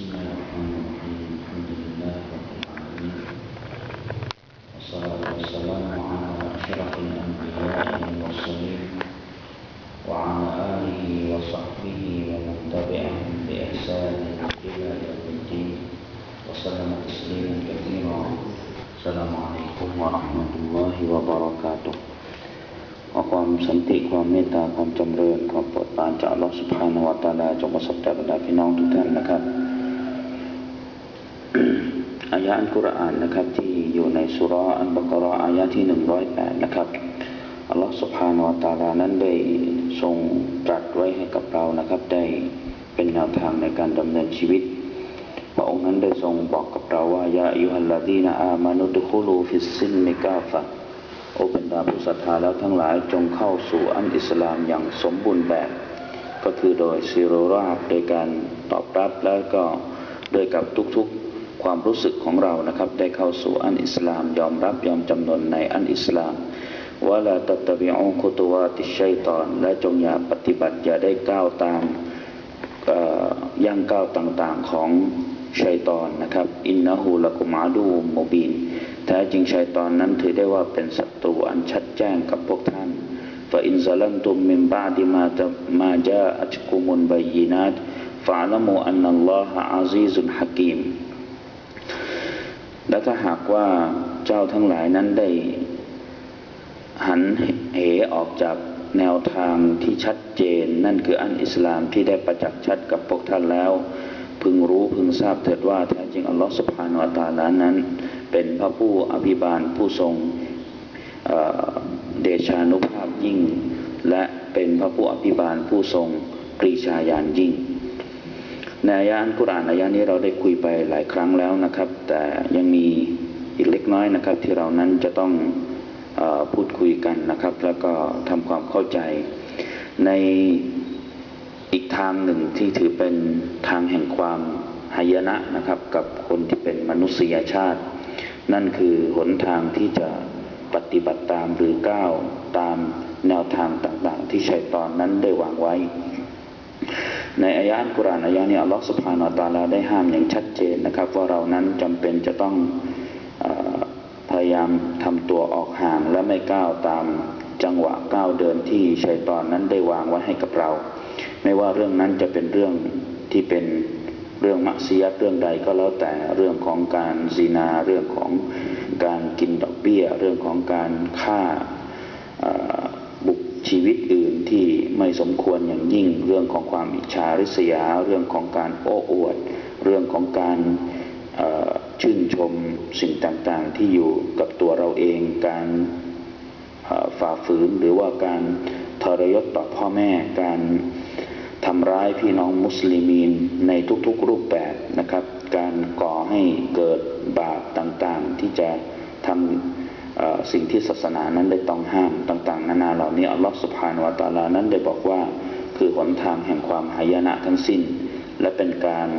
بسم الله الرحمن الرحيم الحمد لله رب العالمين والصلاة والسلام على أشرف الأنبياء والمرسلين وعلى آله وصحبه ومن تبعهم بإحسان إلى يوم الدين وسلم تسليما كثيرا السلام عليكم ورحمة الله وبركاته ขอความสันติความเมตตาความจำเริญความโปรดปรานจากอัลลอฮฺสุบฮานะฮูวะตะอาลาจงประสบแด่บรรดาพี่น้องทุกท่านนะครับ อ ายะอัลกุรอานนะครับ ที่อยู่ในสุราอัลบกราะห์อายะที่หนึ่งร้อยแปดนะครับอัลลอฮฺสุบฮานวะตาลานั้นได้ทรงตรัสไว้ให้กับเรานะครับ ได้เป็นแนวทางในการดำเนินชีวิต พระองค์นั้นได้ทรงบอกกับเราว่ายาอิฮัลลาดีนาอามานุดุคุลูฟิสซินมิกาฟะโอบรรดาผู้ศรัทธาแล้วทั้งหลายจงเข้าสู่อันอิสลามอย่างสมบูรณ์แบบ ก็คือโดยซีโรราบโดยการตอบรับแล้วก็โดยกับทุกๆ ความรู้สึกของเรานะครับ ได้เข้าสู่อันอิสลาม ยอมรับยอมจำนนในอันอิสลามวะลาตัตบิอุคุตวาติชัยตอน และจงอย่าปฏิบัติอย่าได้ก้าวตามย่างก้าวต่างๆของชัยตอนนะครับ อินนะฮูละกุมาดูโมบีนแท้จริงชัยตอนนั้นถือได้ว่าเป็นศัตรูอันชัดแจ้งกับพวกท่านฟาอินซาลัมตุมมิมบาดิมาตมาจาอัจกุมุนบายินัดฟาลมูอันนัลลอฮะอาซีซุนฮะกีม และถ้าหากว่าเจ้าทั้งหลายนั้นได้ หันเหออกจากแนวทางที่ชัดเจน นั่นคืออันอิสลามที่ได้ประจักษ์ชัดกับพวกท่านแล้ว พึงรู้พึงทราบเถิดว่าแท้จริงอัลลอฮฺสุบฮานตาลานั้น เป็นพระผู้อภิบาลผู้ทรงเดชานุภาพยิ่ง และเป็นพระผู้อภิบาลผู้ทรงปรีชาญาณยิ่ง ในอายะอันกุรอานอายะนี้เราได้คุยไปหลายครั้งแล้วนะครับ แต่ยังมีอีกเล็กน้อยนะครับ ที่เรานั้นจะต้องอพูดคุยกันนะครับ แล้วก็ทำความเข้าใจ ในอีกทางหนึ่งที่ถือเป็นทางแห่งความหายนะนะครับ กับคนที่เป็นมนุษยชาติ นั่นคือหนทางที่จะปฏิบัติตามหรือก้าวตามแนวทางต่างๆ ที่ชัยตอนนั้นได้วางไว้ ในอายะกุรานอายะนี้อัลลอฮฺสุบฮานาอัตาลาได้ห้ามอย่างชัดเจนนะครับ ว่าเรานั้นจำเป็นจะต้องอพยายามทำตัวออกห่าง และไม่ก้าวตามจังหวะก้าวเดินที่ชัยตอนนั้นได้วางไว้ให้กับเรา ไม่ว่าเรื่องนั้นจะเป็นเรื่องที่เป็นเรื่องมักซียัดเรื่องใดก็แล้วแต่เรื่องของการซีนา เรื่องของการกินดอกเบี้ย เรื่องของการฆ่าบุกชีวิตอื่น ที่ไม่สมควรอย่างยิ่ง เรื่องของความอิจฉาริษยา เรื่องของการโอ้อวด เรื่องของการชื่นชมสิ่งต่างๆ ที่อยู่กับตัวเราเอง การฝ่าฝืนหรือว่าการทรยศต่อพ่อแม่การทำร้ายพี่น้องมุสลิมีนในทุกๆรูปแบบนะครับ การก่อให้เกิดบาปต่างๆ ที่จะทำ สิ่งที่ศาสนานั้นได้ต้องห้ามต่างๆ นานาเหล่านี้อัลลอฮฺสุบฮานวะตาลานั้นได้บอกว่า คือหนทางแห่งความหายนะทั้งสิ้น และเป็นการ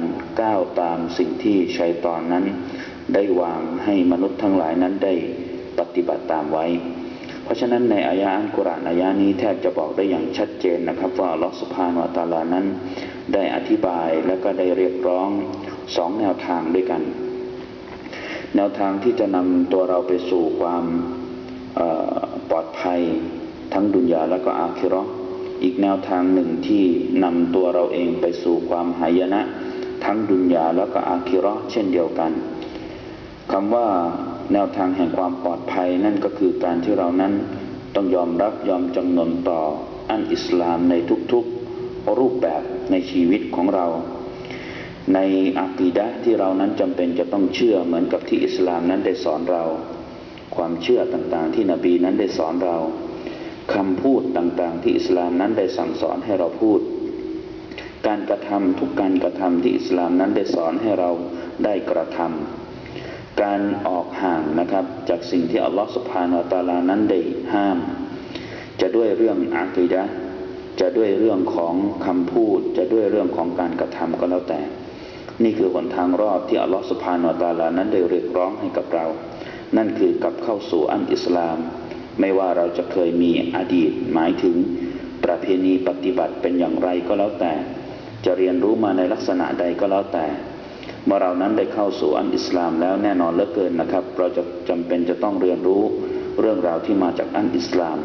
ก้าวตามสิ่งที่ชัยตอนนั้น ได้วางให้มนุษย์ทั้งหลายนั้นได้ปฏิบัติตามไว้ เพราะฉะนั้นในอายะอันกุรานอายะนี้แทบจะบอกได้อย่างชัดเจนนะครับ ว่าอัลลอฮฺสุภาโนตาลานั้น ได้อธิบายและก็ได้เรียกร้องสองแนวทางด้วยกัน แนวทางที่จะนำตัวเราไปสู่ความปลอดภัยทั้งดุนยาและก็อาคิรออีกแนวทางหนึ่งที่นำตัวเราเองไปสู่ความหายนะ ทั้งดุนยาและก็อาคิรอเช่นเดียวกันคำว่าแนวทางแห่งความปลอดภัยนั่นก็คือการที่เรานั้นต้องยอมรับยอมจำนนต่ออันอิสลามในทุกๆรูปแบบในชีวิตของเรา ในอักีดะที่เรานั้นจำเป็นจะต้องเชื่อเหมือนกับที่อิสลามนั้นได้สอนเรา ความเชื่อต่างๆ ที่นบีนั้นได้สอนเราคำพูดต่างๆ ที่อิสลามนั้นได้สั่งสอนให้เราพูด การกระทำทุกการกระทำที่อิสลามนั้นได้สอนให้เราได้กระทำการออกห่างนะครับจากสิ่งที่อัลลอฮฺสุบฮานาตาลานั้นได้ห้าม จะด้วยเรื่องอากีดะจะด้วยเรื่องของคำพูดจะด้วยเรื่องของการกระทำก็แล้วแต่ นี่คือหนทางรอดที่อัลลอฮฺสุบฮานตาลานั้นได้เรียกร้องให้กับเรา นั่นคือกลับเข้าสู่อันอิสลาม ไม่ว่าเราจะเคยมีอดีตหมายถึง ประเพณีปฏิบัติเป็นอย่างไรก็แล้วแต่ จะเรียนรู้มาในลักษณะใดก็แล้วแต่ เมื่อเรานั้นได้เข้าสู่อันอิสลามแล้วแน่นอนเหลือเกินนะครับ เราจะจำเป็นจะต้องเรียนรู้เรื่องราวที่มาจากอันอิสลาม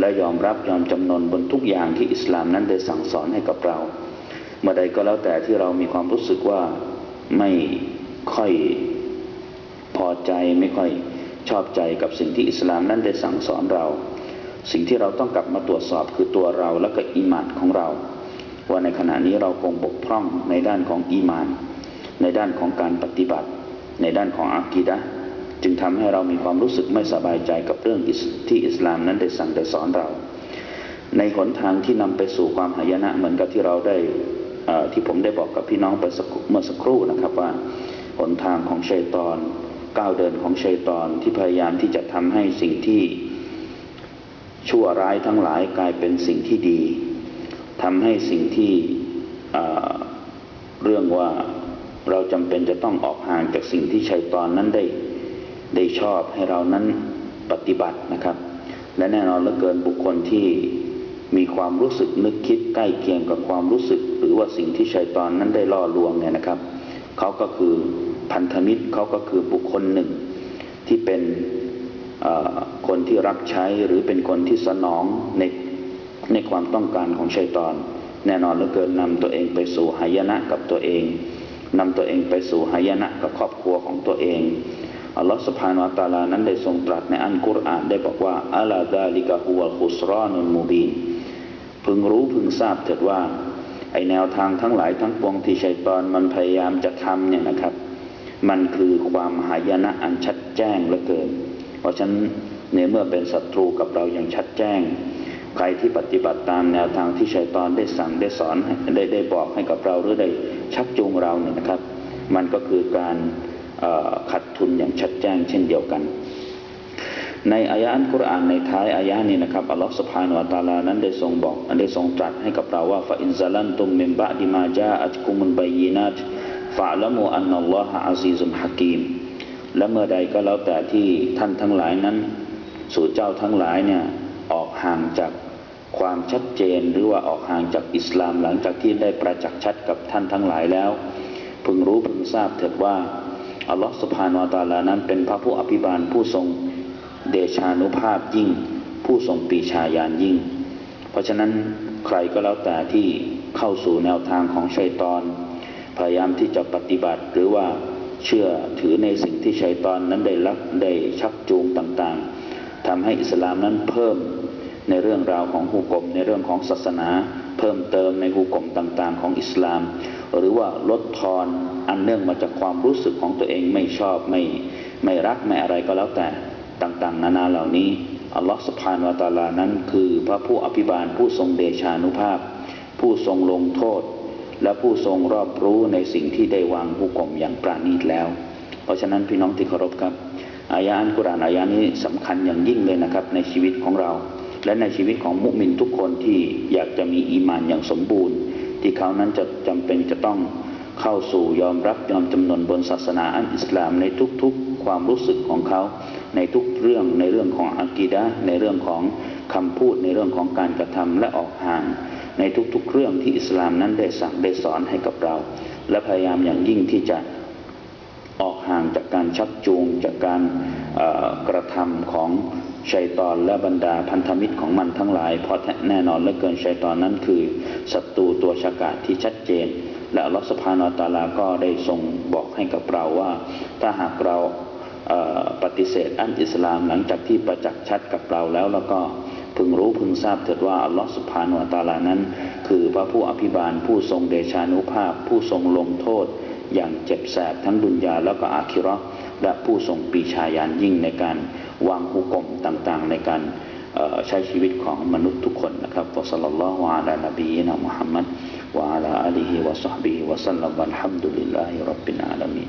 และยอมรับยอมจำนนบนทุกอย่างที่อิสลามนั้นได้สั่งสอนให้กับเรา เมื่อใดก็แล้วแต่ที่เรามีความรู้สึกว่าไม่ค่อยพอใจไม่ค่อยชอบใจกับสิ่งที่อิสลามนั้นได้สั่งสอนเรา สิ่งที่เราต้องกลับมาตรวจสอบคือตัวเราและก็อีมานของเรา ว่าในขณะนี้เราคงบกพร่องในด้านของอีมาน ในด้านของการปฏิบัติ ในด้านของอากีดะจึงทำให้เรามีความรู้สึกไม่สบายใจกับเรื่องที่อิสลามนั้นได้สั่งได้สอนเรา ในหนทางที่นำไปสู่ความหายนะเหมือนกับที่เราได้ ที่ผมได้บอกกับพี่น้องไปเมื่อสักครู่นะครับว่าหนทางของชัยตอนก้าวเดินของชัยตอนที่พยายามที่จะทำให้สิ่งที่ชั่วร้ายทั้งหลายกลายเป็นสิ่งที่ดีทำให้สิ่งที่เรื่องว่าเราจำเป็นจะต้องออกห่างจากสิ่งที่ชัยตอนนั้นได้ได้ชอบให้เรานั้นปฏิบัตินะครับ และแน่นอนเหลือเกินบุคคลที่ มีความรู้สึกนึกคิดใกล้เคียงกับความรู้สึก หรือว่าสิ่งที่ชัยตอนนั้นได้ล่อลวงเนี่ยนะครับเขาก็คือพันธมิตรเขาก็คือบุคคลหนึ่ง ที่เป็นคนที่รับใช้หรือเป็นคนที่สนองในในความต้องการของชัยตอน แน่นอนเหลือเกินนำตัวเองไปสู่หายนะกับตัวเองนำตัวเองไปสู่หายนะกับครอบครัวของตัวเองอัลลอฮฺสุบฮานวะตาลานั้นได้ทรงตรัสในอันกุรอานได้บอกว่าอัลลาดาลิกะฮุวัลคุสรอนุนมูบีน พึงรู้พึงทราบเถิดว่า ไอแนวทางทั้งหลายทั้งปวงที่ชัยตอนมันพยายามจะทำเนี่ยนะครับ มันคือความหายนะอันชัดแจ้งเหลือเกิน เพราะฉะนั้นในเมื่อเป็นศัตรูกับเราอย่างชัดแจ้ง ใครที่ปฏิบัติตามแนวทางที่ชัยตอนได้สั่งได้สอนได้ได้บอกให้กับเราหรือได้ชักจูงเราเนี่ยนะครับ มันก็คือการขัดทุนอย่างชัดแจ้งเช่นเดียวกัน ในอายะอันกุรอานในท้ายอายะนี้นะครับอัลลอฮฺสุบฮานุวะตาลานั้นได้ทรงบอกได้ทรงตรัสให้กับเราว่าฟาอินซาลันตุมมินบะดิมาจาอัตกุมุนบายีนัตฟะละมูอันนัลลอฮะอาซีซุมฮะกีมและเมื่อใดก็แล้วแต่ที่ท่านทั้งหลายนั้น สู่เจ้าทั้งหลายเนี่ยออกห่างจากความชัดเจนหรือว่าออกห่างจากอิสลามหลังจากที่ได้ประจักษ์ชัดกับท่านทั้งหลายแล้ว พึงรู้พึงทราบเถิดว่าอัลลอฮฺสุบฮานวาตาลานั้นเป็นพระผู้อภิบาลผู้ทรง เดชานุภาพยิ่ง ผู้ทรงปีชาญาณยิ่ง เพราะฉะนั้นใครก็แล้วแต่ที่เข้าสู่แนวทางของชัยตอน พยายามที่จะปฏิบัติหรือว่าเชื่อถือในสิ่งที่ชัยตอนนั้นได้ลักได้ชักจูงต่างๆทำให้อิสลามนั้นเพิ่มในเรื่องราวของหุกกลมในเรื่องของศาสนา เพิ่มเติมในหุกกลมต่างๆ ของอิสลาม หรือว่าลดทอนอันเนื่องมาจากความรู้สึกของตัวเองไม่ชอบไม่ไม่รักไม่อะไรก็แล้วแต่ ต่างๆ นานาเหล่านี้อัลลอฮฺสุบฮานวะตาลานั้น คือพระผู้อภิบาลผู้ทรงเดชานุภาพ ผู้ทรงลงโทษ และผู้ทรงรอบรู้ในสิ่งที่ได้วางผู้กลมอย่างปราณีตแล้ว เพราะฉะนั้นพี่น้องที่เคารพครับอายะอันกุรานอายะนี้สำคัญอย่างยิ่งเลยนะครับ ในชีวิตของเรา และในชีวิตของมุมินทุกคนที่อยากจะมีอีมานอย่างสมบูรณ์ ที่เขานั้นจะจำเป็นจะต้องเข้าสู่ยอมรับยอมจำนนบนศาสนาอันอิสลามในทุกๆ ความรู้สึกของเขา ในทุกเรื่องในเรื่องของอากีดะในเรื่องของคำพูดในเรื่องของการกระทำและออกห่าง ในทุกๆเรื่องที่อิสลามนั้นได้สั่งได้สอนให้กับเรา และพยายามอย่างยิ่งที่จะออกห่างจากการชักจูงจากการกระทำของชัยตอนและบรรดาพันธมิตรของมันทั้งหลาย เพราะแน่นอนเหลือเกินชัยตอนนั้นคือศัตรูตัวฉกาจที่ชัดเจน และอัลอสภานาตาลาก็ได้ทรงบอกให้กับเราว่า ถ้าหากเรา ปฏิเสธอันอิสลามหลังจากที่ประจักษ์ชัดกับเราแล้วแล้วก็พึงรู้พึงทราบเถิดว่าอัลลอฮฺสุภาโนตาลานั้น คือพระผู้อภิบาลผู้ทรงเดชานุภาพ ผู้ทรงลงโทษ อย่างเจ็บแสบทั้งดุนยาแล้วก็อาคิรอและผู้ทรงปีชายานยิ่งในการวางหุกมต่างๆ ในการใช้ชีวิตของมนุษย์ทุกคนนะครับวะสัลลัลลอฮุอะลานบีนะมุฮัมมัดวะอะลาอัลีฮิวะซอฮบีวะสัลลัมบัลฮัมดุลิลลาฮิรับบิลอาลามีน